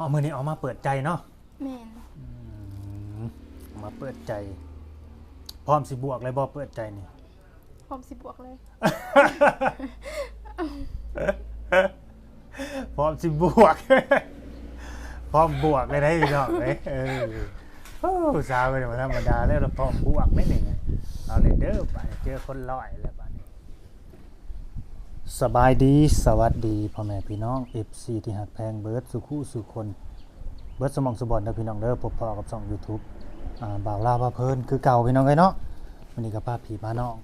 อ๋อมือนี้เอามาเปิดใจเนาะแม่นอืมเอามาเปิดใจ พร้อมสิบวกเลยบ่เปิดใจนี่ พร้อมสิบวกเลยพร้อมสิบวก พร้อมบวกเลยได้พี่น้องเลยเออโอ้สาวเป็นธรรมดาแล้วเราพร้อมบวกไม่หนึ่งเอาเลยเด้อไปเจอคนร้อยแล้วบ้านี้ สบายดีสวัสดีพ่อแม่พี่น้อง FC ที่หักแพงเบิร์ดสุคู่สุคนเบิร์ดสมองสมบอนนะพี่น้องเด้อพบพอกับช่อง YouTube อ่าบ่าวลาวพาเพลินคือเก่าพี่น้องเลยเนาะวันนี้ก็พาผีมาน้อง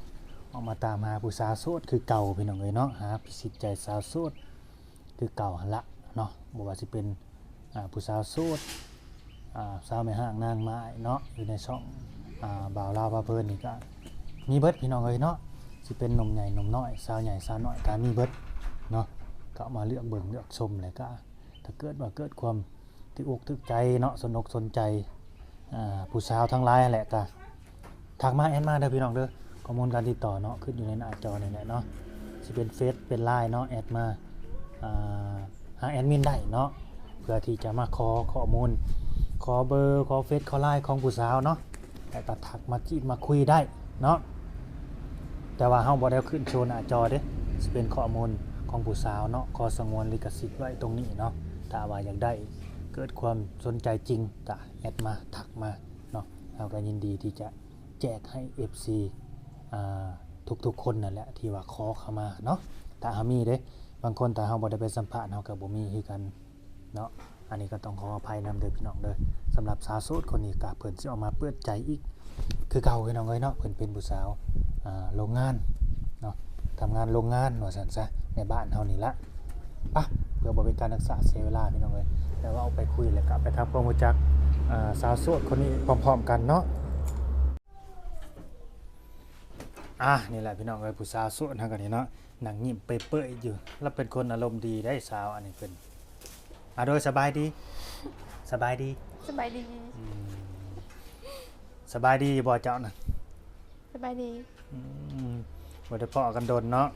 ออกมาตามหาผู้สาวโสดคือเก่าพี่น้องเลยเนาะหาพิสิทธิ์ใจสาวโสดคือเก่าหันละเนาะบ่ว่าสิเป็นอ่าผู้สาวโสดอ่าสาวแม่ห้างนางไม้เนาะอยู่ในช่องอ่าบ่าวลาวพาเพลินนี่ก็มีเบิร์ดพี่น้องเลยเนาะ สิเป็นนมใหญ่นมน้อยสาวใหญ่สาวน้อยก็มีเบิดเนาะก็มาเลือกเบิ่งเลือกชมเลยก็ถ้าเกิดว่าเกิดความที่อกทึกใจเนาะสนอกสนใจอ่าผู้สาวทั้งหลายแหละก็ทักมาแอดมาเด้อพี่น้องเด้อข้อมูลการติดต่อเนาะขึ้นอยู่ในหน้าจอนี่แหละเนาะสิเป็นเฟซเป็นไลน์เนาะแอดมาอ่าหาแอดมินได้เนาะเพื่อที่จะมาขอข้อมูลขอเบอร์ขอเฟซขอไลน์ของผู้สาวเนาะแต่ก็ทักมาจีบมาคุยได้เนาะ แต่ว่าเฮาบ่ได้ขึ้นโชว์หน้าจอเด้สิเป็นข้อมูลของผู้สาวเนาะขอสงวนลิขสิทธิ์ไว้ตรงนี้เนาะถ้าว่าอยากได้เกิดความสนใจจริงก็แอดมาทักมาเนาะเราก็ยินดีที่จะแจกให้ FC อ่าทุกๆคนนั่นแหละที่ว่าขอเข้ามาเนาะถ้าหามีเด้บางคนถ้าเฮาบ่ได้ไปสัมภาษณ์เฮาก็บ่มีคือกันเนาะอันนี้ก็ต้องขออภัยนำเด้อพี่น้องเด้อสำหรับสาวโสดคนนี้ก็เพิ่นสิออกมาเปิดใจอีก คือเก่าพี่น้องเอ้ยเนาะเพิ่นเป็นผู้สาวอ่าโรงงานเนาะทำงานโรงงานว่าซั่นซะในบ้านเฮานี่ละปะเพื่อบ่เป็นการรักษาเสียเวลาพี่น้องเอ้ยแต่ว่าเอาไปคุยแล้วก็ไปทำความรู้จักอ่าสาวโสดคนนี้พร้อมๆกันเนาะอะนี่แหละพี่น้องเอ้ยผู้สาวโสดทางกันนี่เนาะหนังยิ้มเปื่อยๆอยู่ แล้วเป็นคนอารมณ์ดีได้สาวอันนี้เป็นอะโดยสบายดี สบายดีสบายดีอืม สบายดีบ่เจ้าน่ะสบายดีอืมบ่ได้พอกันโดนเนาะ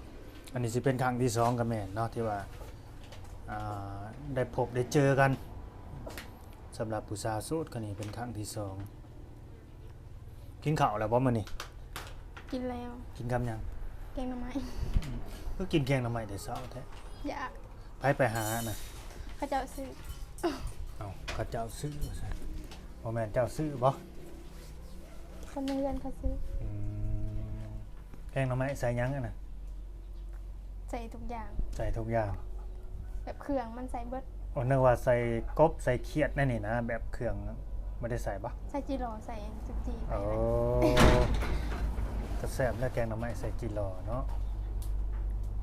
อันนี้สิเป็นครั้งที่สองกับแม่นเนาะที่ว่าอ่าได้พบได้เจอกันสำหรับผู้สาวโสดคนนี้เป็นครั้งที่สองกินข้าวแล้วบ่มื้อนี้กินแล้วกินคำหยังแกงหน่อไม้ก็กินแกงหน่อไม้แต่เช้าแท้อยากไปไปหาน่ะ เขาเจ้าซื้อเอ้าเขาเจ้าซื้อซะบ่แม่นเจ้าซื้อบ่ คนในเรือนเขาซื้ออืมแกงหน่อไม้ใส่หยังอะน่ะใส่ทุกอย่าง ใส่ทุกอย่างแบบเครื่องมันใส่เบิดโอ้นึกว่าใส่กบใส่เขียดนั่นนี่นะแบบเครื่องไม่ได้ใส่บ่ใส่จีโรใส่จุกจีไปโอ้เลยกระแซบแล้วแกงหน่อไม้ใส่กิโลเนาะ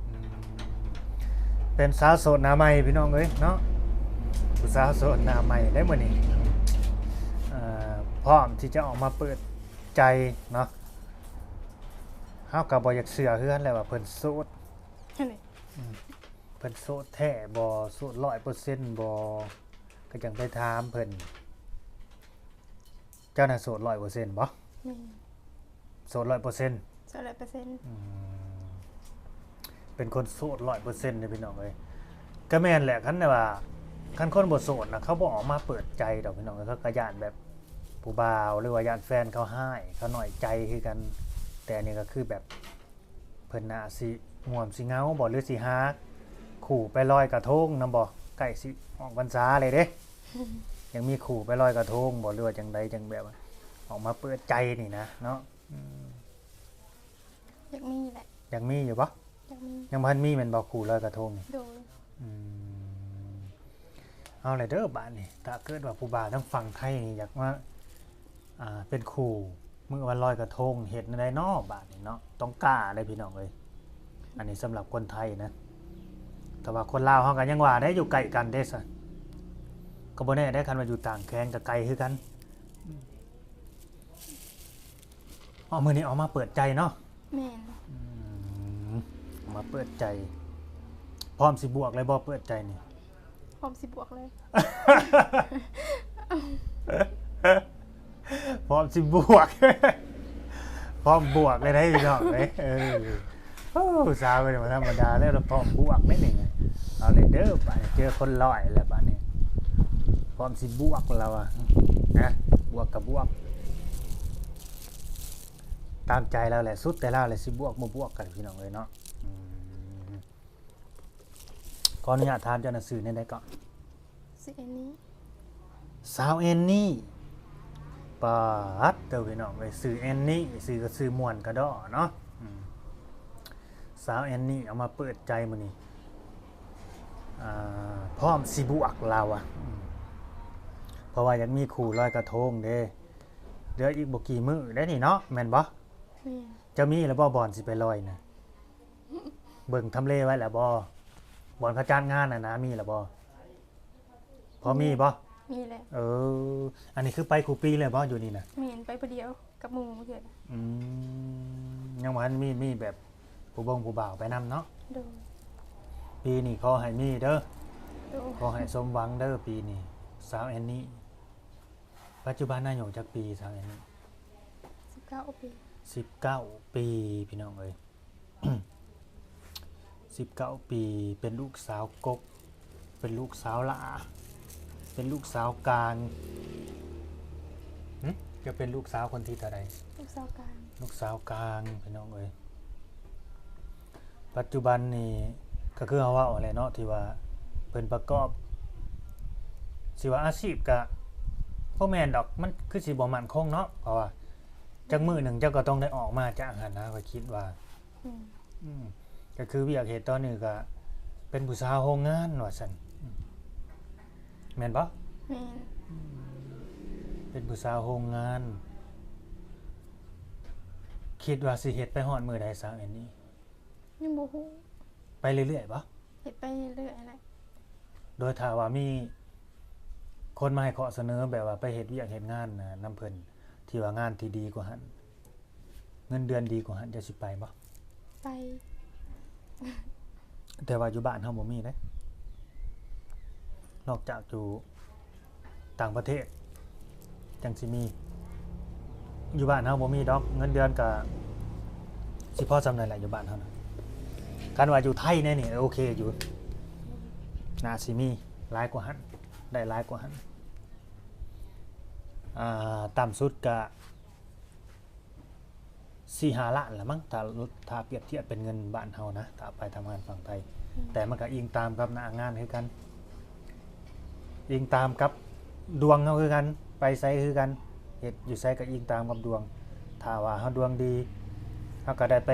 อืมเป็นสาวโสดหน้าใหม่พี่น้องเอ้ยเนาะผู้สาวโสดหน้าใหม่ได้มื้อนี้เอ่อพร้อมที่จะออกมาเปิด ใจเนาะเฮาก็บ่อยากเชื่อคือกันแหละว่าเพิ่นโสดนี่เพิ่นโสดแท้บ่โสด100%บ่ก็จังไปถามเพิ่นเจ้าน่ะโสด100%บ่นี่โสด100%โซลาร์เปอร์เซ็นต์อืมเป็นคนโสดร้อยเปอร์เซ็นต์เลยพี่น้องเลยก็แม่นแหละคันแต่ว่าคันคนบทโสดนะเขาบอกออกมาเปิดใจดอกพี่น้องเลยเขากระยานแบบ ผู้บ่าวหรือว่ายานแฟนเขาให้เขาหน่อยใจคือกัน แต่อันนี่ก็คือแบบเพิ่นน่ะสิห่วมสิเหงาบ่หรือสิฮักขู่ไปลอยกระทงนำบ่ใกล้สิออกพรรษาเลยเด้ ยังมีขู่ไปลอยกระทงบ่หรือว่าจังใดจังแบบว่าออกมาเปิดใจนี่นะเนาะอืมอยากมีแหละยังมีอยู่ปะอยากมียังพันมีแมันบอกขู่ลอยกระทงนี่โดยอืมเอาเลยเด้อบ้านนี่ถ้าเกิดว่าผู้บ่าวทั้งฝั่งไทยนี่อยากว่า อ่าเป็นขู่มือวันลอยกระทงเห็ดในนอกบ้านนี่เนาะต้องกล้าเลยพี่น้องเลยอันนี้สำหรับคนไทยนะ แต่ว่าคนลาวเขากันยังว่าได้อยู่ไกลกันได้สะก็บ่แน่ได้คันว่าอยู่ต่างแคว้นกับไกลคือกันอ๋อมือนี้ออกมาเปิดใจเนาะแม่นอืมมาเปิดใจ พร้อมสิบวกเลยบ่เปิดใจนี่พร้อมสิบวกเลย พร้อมสิบวก พร้อมบวกเลยได้พี่น้องเลยเออโอ้สาวเป็นธรรมดาแล้วเราพร้อมบวกไม่หนึ่งเอาเลยเด้อไปเจอคนร้อยแล้วบ้านนี้พร้อมสิบวกแล้วอะนะบวกกับบวก ตามใจเราแหละสุดแต่เราแหละสิบวกมาบวกกันพี่น้องเลยเนาะอืมขออนุญาตถามเจ้าหน้าที่ในได้ก่อนสิอันนี้สาวแอนนี่ ปาดเด้อพี่น้องเลยซื้อแอนนี่ซื้อก็ซื้อม่วนกระดอเนาะอืมสาวแอนนี่เอามาเปิดใจมื้อนี้อ่าพร้อมสิบวกเราอะอืมเพราะว่ายังมีขู่ลอยกระทงเด้เดี๋ยวอีกบ่กี่มื้อได้นี่เนาะแม่นบ่แม่นจะมีแล้วบ่บอลสิไปลอยนะเบิ่งทำเลไว้แล้วบ่บอลเขาจ้างงานน่ะนะมีแล้วบ่พอมีบ่ มีแหละเออ อันนี้คือไปครูปีเลยบ่อยู่นี่นะแม่นไปประเดียวกับหมู่เกิดอืมยังว่ามีมีแบบผู้บงผู้บ่าวไปนํเนาะโดยปีนี้ขอให้มีเด้อโดยขอให้สมหวังเด้อปีนี้สาวแอนนี่ปัจจุบันนายอยู่จักปีสาวแอนนี่สิบเก้าปีสิบเก้าปีพี่น้องเอ้ยสิบเก้าปีเป็นลูกสาวกก เป็นลูกสาวหลา เป็นลูกสาวกลางหึจะเป็นลูกสาวคนที่เท่าใดลูกสาวกลางลูกสาวกลางพี่น้องเอ้ยปัจจุบันนี่ก็คือเอาว่าอะไรเนาะที่ว่าเพิ่นประกอบสิว่าอาชีพกะพ่อแม่นดอกมันคือสิบ่มั่นคงเนาะเพราะว่าจักมือหนึ่งเจ้าก็ต้องได้ออกมาจากหันนะก็คิดว่าอืมอืมก็คือวิอยากเหตุตอนนี้ก็เป็นผู้สาวโรงงานว่าซั่นอืม แม่นบ่แม่นเป็นผู้สาวโรงงาน คิดว่าสิเฮ็ดไปฮอดมื้อใดสาวอันนี้ ยังบ่ฮู้ไปเรื่อยๆบ่เฮ็ดไปเรื่อยๆแหละโดยถ้าว่ามี คนมาให้ข้อเสนอแบบว่าไปเฮ็ดเวียกเฮ็ดงานน่ะนํเพิ่นที่ว่างานที่ดีกว่าหันเงินเดือนดีกว่าหันจะสิไปบ่ไป แต่ว่าอยู่บ้านเฮาบ่มีเด้ นอกจากอยู่ต่างประเทศจังสิมี อยู่บ้านเฮาบ่มีดอกเงินเดือนก็สิพอสำานั้นแหละอยู่บ้านเฮานะการว่าอยู่ไทยแน่นี่โอเคอยู่นาสิมีหลายกว่าหันได้หลายกว่าหันอ่าต่ำสุดก็สี่หาล้านละมั้งถ้าถ้าเปรียบเทียบเป็นเงินบ้านเฮานะถ้าไปทำงานฝั่งไทย แต่มันก็อิงตามกับหน้างานคือกัน อิงตามกับดวงเขาคือกัน ไปไซคือกันเฮ็ดอยู่ไซก็อิงตามกับดวง ถ้าว่าเขาดวงดีเขาก็ได้ไป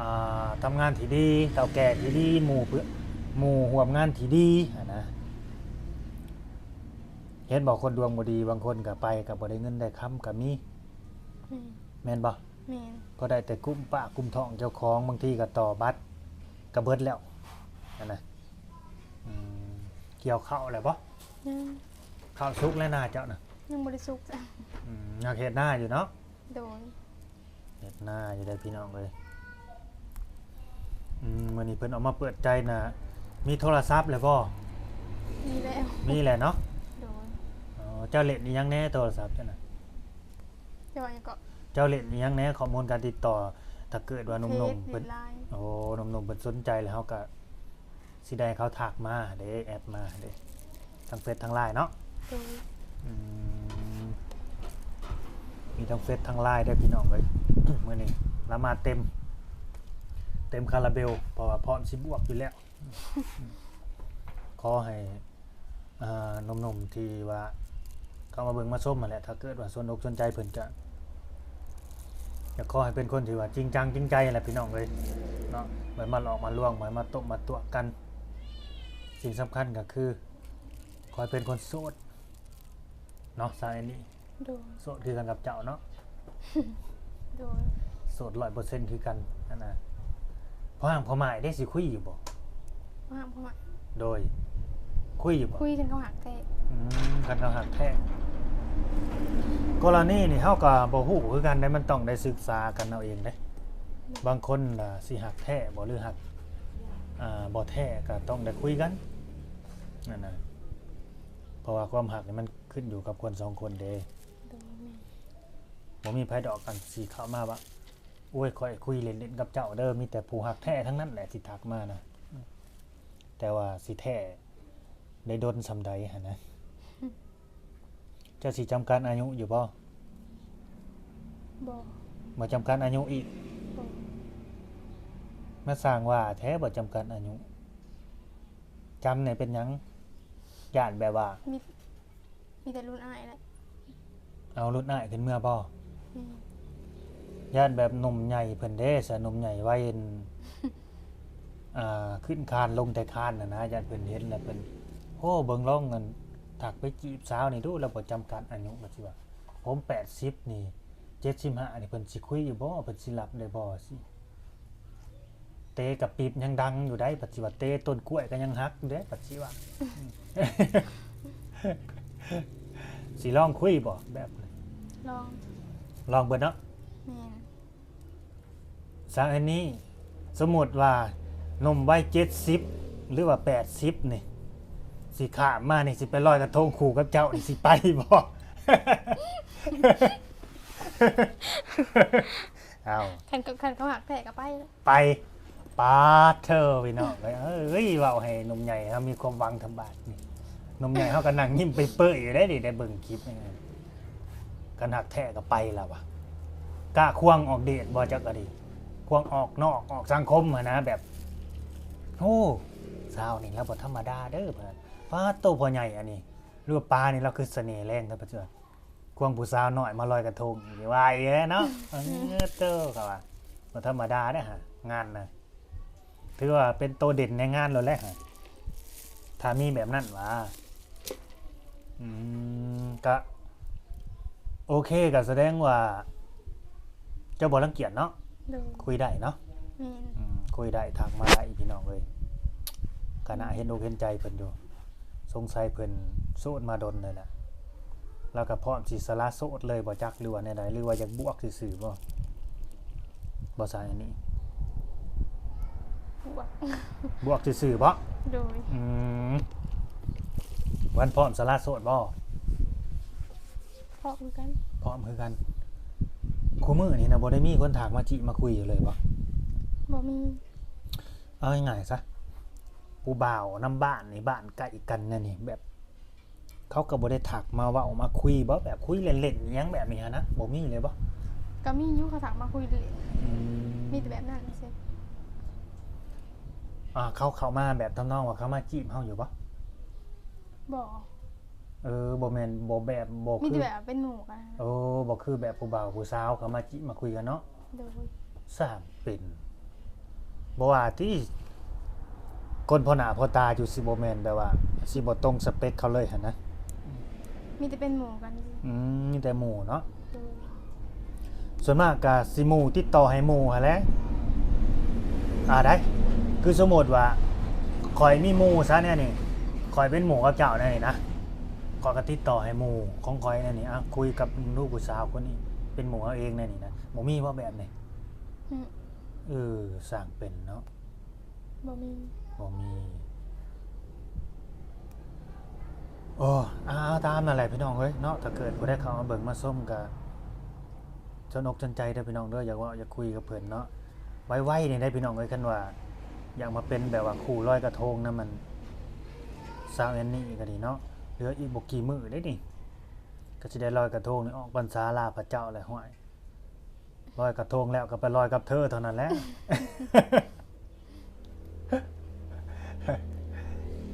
อ่าทำงานที่ดีเต่าแก่ที่ดีหมู่เพื่อหมู่ห่วมงานที่ดีอะนะเห็นบอกคนดวงบ่ดีบางคนก็ไปกับบ่ได้เงินได้ค้ำก็มีแม่นแม่นบ่แม่นก็ได้แต่กุ้มปากกุ้มท้องเจ้าของบางทีก็ต่อบัตรก็เบิดแล้วนั่นนะอืม เกี่ยวข้าวอะไรบ่ยังข้าวสุกและหน้าเจ้านะยังบ่ได้สุกจ้ะอืมอยากเห็ดหน้าอยู่เนาะโดยเห็ดหน้าอยู่ได้พี่น้องเลยอืมวันนี้เพิ่นเอามาเปิดใจนะมีโทรศัพท์เลยบ่มีแล้วมีแหละเนาะโดยอ๋อเจ้าเล่นอีหยังแน่โทรศัพท์เจ้าน่ะย่อยก็เจ้าเล่นอีหยังแน่ข้อมูลการติดต่อ ถ้าเกิดว่าหนุ่มๆเฟเพิ่ซนไลน์โอ้หนุ่มๆเพิ่นสนใจแล้วเขาก็ สิได้เขาทักมาเด้แอดมาเด้ทั้งเฟซทั้งไลน์เนาะโดยอืมมีทั้งเฟซทั้งไลน์ได้วยพี่น้องเลยมื้อนี้ละมาเต็ม เต็มคาราเบลเพราะว่าพร้อมสิบวกอยู่แล้ว ขอให้อ่าหนุ่มๆที่ว่า เข้ามาเบิ่งมาส้มมาแหละถ้าเกิดว่าสนอกสนใจเพิ่นก็อยากขอให้เป็นคนที่ว่าจริงจังจริงใจแหละพี่น้องเลยเนาะไว้มาหลอกมาลวงไว้มาตบมาตัวกัน สิ่งสำคัญก็คือขอให้เป็นคนโสดเนาะสายนี้โดยโสดคือกันกับเจ้าเนาะโดยโสดร้อยเปอร์เซ็นต์คือกันนั่นนะเพราะห่างพอหมายได้สิคุยอยู่บ่ว่าเพราะว่าโดย คุยอยู่บ่คุยกันเขาหักแต่อืมกันเขาหักแท้กรณีนี่เฮาก็บ่ฮู้คือกันได้มันต้องได้ศึกษากันเอาเองเด้บางคนน่ะสิหักแท้บ่หรือหักอ่าบ่แท้ก็ต้องได้คุยกัน นั่นน่ะเพราะว่าความหักนี่มันขึ้นอยู่กับคนสองคนเด้โดยแม่นบ่มีไผดอกกันสิเข้ามาว่าโอ้ยข่อยคุยเล่นๆกับเจ้าเด้อมีแต่ผู้หักแท้ทั้งนั้นแหละที่ทักมานะแต่ว่าสิแท้ได้ดนสำใดหั่นนะเจะสิจำกัดอายุอยู่บ่บอกบ่จำกัดอายุอีกบอกมาสร้างว่าแท้บ่จำกัดอายุจำเนี่ยเป็นหยัง ย่านแบบว่า มีมีแต่รุ่นอายแหละเอารุ่นอ้ายขึ้นเมื่อบ่แม่ย่านแบบหนุ่มใหญ่เพิ่นเด้สะหนุ่มใหญ่ไว้เห็นอ่าขึ้นคานลงแต่คานน่ะนะย่านเพิ่นเห็นแล้วเพิ่นโอ้เบิ่งลองเงินถักไปจีบสาวนี่ดูแล้วบ่จำกัดอายุว่าสิว่าผม80นี่75นี่เพิ่นสิคุยอยู่บ่เพิ่นสิรับได้บ่สิ เตกับปีบยังดังอยู่ได้ปัจจุบันเตต้นกล้วยก็ยังฮักอยู่เด้ปัจจุบัน สิลองคุยบ่แบบลองลองเบิ่งเนาะแม่นสางอันนี้ สมมุติว่าหนมวัยเจ็ดสิบหรือว่าแปดสิบนี่สิขามมานี่สิไปลอยกระทงขู่กับเจ้านี่สิไปบ่ เอาคันกับคันเขาหักแตกก็ไปแล้วไป ปาดเธอพี่น้องเอ้ยเว้าให้หนมใหญ่เขามีความหวังทำบาทนี่หนมใหญ่เขาก็นั่งยิ้มไปเปื่อยอยู่ได้ดิได้เบิ่งคลิปนี่ไงกันหักแท้ก็ไปแล้ววะกล้าควงออกเดทบ่จักก็ดีควงออกนอกออกสังคมอะนะแบบโอ้สาวนี่เราบ่ธรรมดาเด้อเพิ่นฟ้าโตพ่อใหญ่อันนี้รูปปลานี่เราคือเสน่ห์แรงครับปัจจุบันควงผู้สาวหน้อยมาลอยกระทงว่าอีกแล้วเนาะเออเตอครับว่าบ่ธรรมดาเด้อฮะงานนะ ถือว่าเป็นโตเด่นในงานแล้วแหละฮะถ้ามีแบบนั้นว่าอืมก็โอเคก็แสดงว่า เจ้าบ่รังเกียจเนาะดูคุยได้เนาะแม่นอืมคุยได้ทางมาได้พี่น้องเลยกะน่าเห็นอกเห็นใจเพิ่นอยู่สงสัยเพิ่นโสดมาดนเลยแหละแล้วก็พร้อมสิสละโสดเลยบ่จักหรือว่าแนวใดหรือว่าอยากบวกซื่อๆบ่บ่ซาอันนี้ บวกบวกซื่อๆบ่โดยอืมวันพร้อมสละโสดบ่เพราะคือกันพร้อมคือกันคู่มือนี่นะบ่ได้มีคนถากมาจิมาคุยอยู่เลยบ่บ่มีเอาง่ายๆซะผู้บ่าวน้ำบ้านนี่บ้านใกล้กันนั่นนี่แบบ เขาก็บ่ได้ถักมาเว่ามาคุยบ่แบบคุยเล่นๆอิหยังแบบนี้หั้นนะบ่มีเลยบ่ก็มีอยุเขาสั่งมาคุยเลยอืมีแต่แบบนั้นสิ อ่าเขาเข้ามาแบบทำนองว่าเขามาจีบเฮาอยู่บ่บอกเออบ่แม่นบ่แบบบ่มีคืแต่อแบบเป็นหมู่กันโอ้บ่คือแบบผู้บ่าวผู้สาวเขามาจิมาคุยกันเนาะ โดยสร้างเป็นบ่ว่าที่คนพอหน้าพอตาอยู่สิบ่แม่นแบบว่าสิบ่ตรงสเปคเขาเลยหั่นนะมีแต่เป็นหมู่กันสิอืมมีแต่หมู่เนาะโดยส่วนมากก็สิหมู่ติดต่อให้หมู่หั่นแหละอ่าได้ คือสมมุติว่าคอยมีหมู่ซะเนี่ยนี่คอยเป็นหมู่กับเจ้าเนี่ยนี่นะคอยก็ติดต่อให้หมู่ของคอยเนี่ยนี่อะคุยกับลูกผู้สาวคนนี้เป็นหมู่เอาเองเนี่ยนี่นะบ่มีว่าแบบนี้อืมเออสร้างเป็นเนาะบ่มีบ่มีโอ้เอาเอาตามนั่นแหละพี่น้องเอ้ยเนาะถ้าเกิดบ่ได้เข้ามาเบิ่งมาส้มก็จนอกจนใจเด้อพี่น้องเด้ออยากเว่าอยากคุยกับเพิ่นเนาะไวๆนี่ได้พี่น้องเอ้ยคันว่า อยากมาเป็นแบบว่าคู่ลอยกระทงนะมันสาวแอนนี่ก็ดีเนาะเหลืออีกบ่กี่มื้อได้นี่ก็สิได้ลอยกระทงนี่ออกพรรษาลาพระเจ้าแหละห้วยลอยกระทงแล้วก็ไปลอยกับเธอเท่านั้นแหละ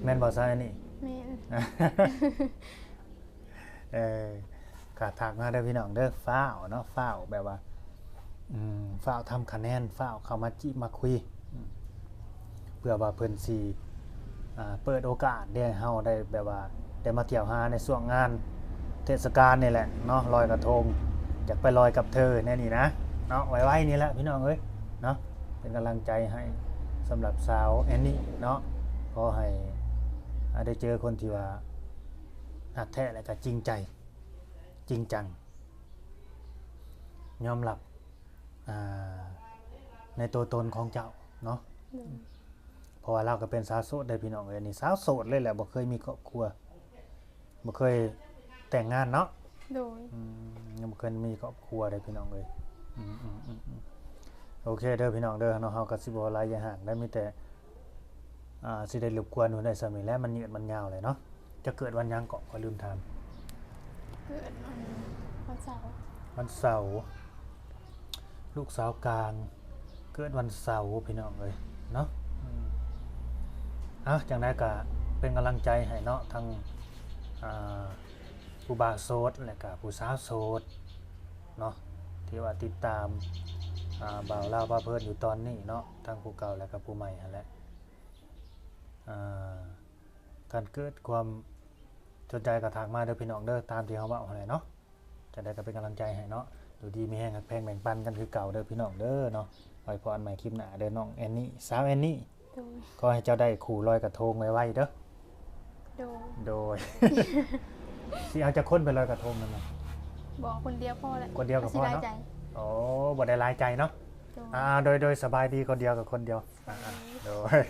แม่นบ่ซะอันนี้แม่นเออขาถักมาเด้อพี่น้องเด้อฟ้าวเนาะฟ้าวแบบว่า อืมฟ้าวทำคะแนนฟ้าวเข้ามาจิมาคุยอืม เพื่อว่าเพิ่นสิอ่าเปิดโอกาสได้เฮาได้แบบว่าได้มาเที่ยวหาในช่วงงานเทศกาลนี่แหละเนาะลอยกระทงอยากไปลอยกับเธอแน่นี่นะเนาะไว้ๆนี่แหละพี่น้องเอ้ยเนาะเป็นกำลังใจให้สำหรับสาวแอนนี่เนาะขอให้ได้เจอคนที่ว่าหักแท้และก็จริงใจจริงจังยอมรับในตัวตนของเจ้าเนาะ เพราะว่าเราก็เป็นสาวโสดได้พี่น้องเอ้ยนี่สาวโสดเลยแหละบ่เคยมีครอบครัวบ่เคยแต่งงานเนาะโดยอืมยังบ่เคยมีครอบครัวได้พี่น้องเอ้ยอืมอืมอืมอืมโอเคเด้อพี่น้องเด้อเนาะเฮาก็สิบ่หลายอย่าห่างได้มีแต่อ่าสิได้รบกวนอยู่ได้สำนี้แหล้วมันยืดมันยาวเลยเนาะจะเกิดวันหยังเกาะก็ลืมถามเกิดวันวันเสาร์วันเสาร์ลูกสาวกลาง เกิดวันเสาร์พี่น้องเลยเนาะ อะจังไดก็เป็นกำลังใจให้เนาะทั้งผู้บาโสดและก็ผู้สาวโสดเนาะที่ว่าติดตามาบ่าวเล่าบ่าวเพิ่นอยู่ตอนนี้เนาะทั้งผู้เก่าและก็ผู้ใหม่หั่นแหละการเกิดความสนใจกับทางมาเด้อพี่น้องเด้อตามที่เขาว่าเอาไหนเนาะจะได้ก็เป็นกำลังใจให้เนาะดูดีมีแห้งหักแพงแบ่งปันกันคือเก่าเด้อพี่น้องเด้อเนาะไว้พรใหม่คลิปหน้าเด้อน้องแอนนี่สาวแอนนี่ โดย ก็ให้เจ้าได้ขู่ลอยกระทงไว้ๆเด้อ โดย โดย สิเอาจะค้นไปลอยกระทงนั่นนะบอกคนเดียวพอแหละคนเดียวก็พอเนอะ สิได้ใจโอ้บ่ได้หลายใจเนาะ โดย อ่า โดยโดยสบายดีคนเดียวกับคนเดียวอ่าๆโดย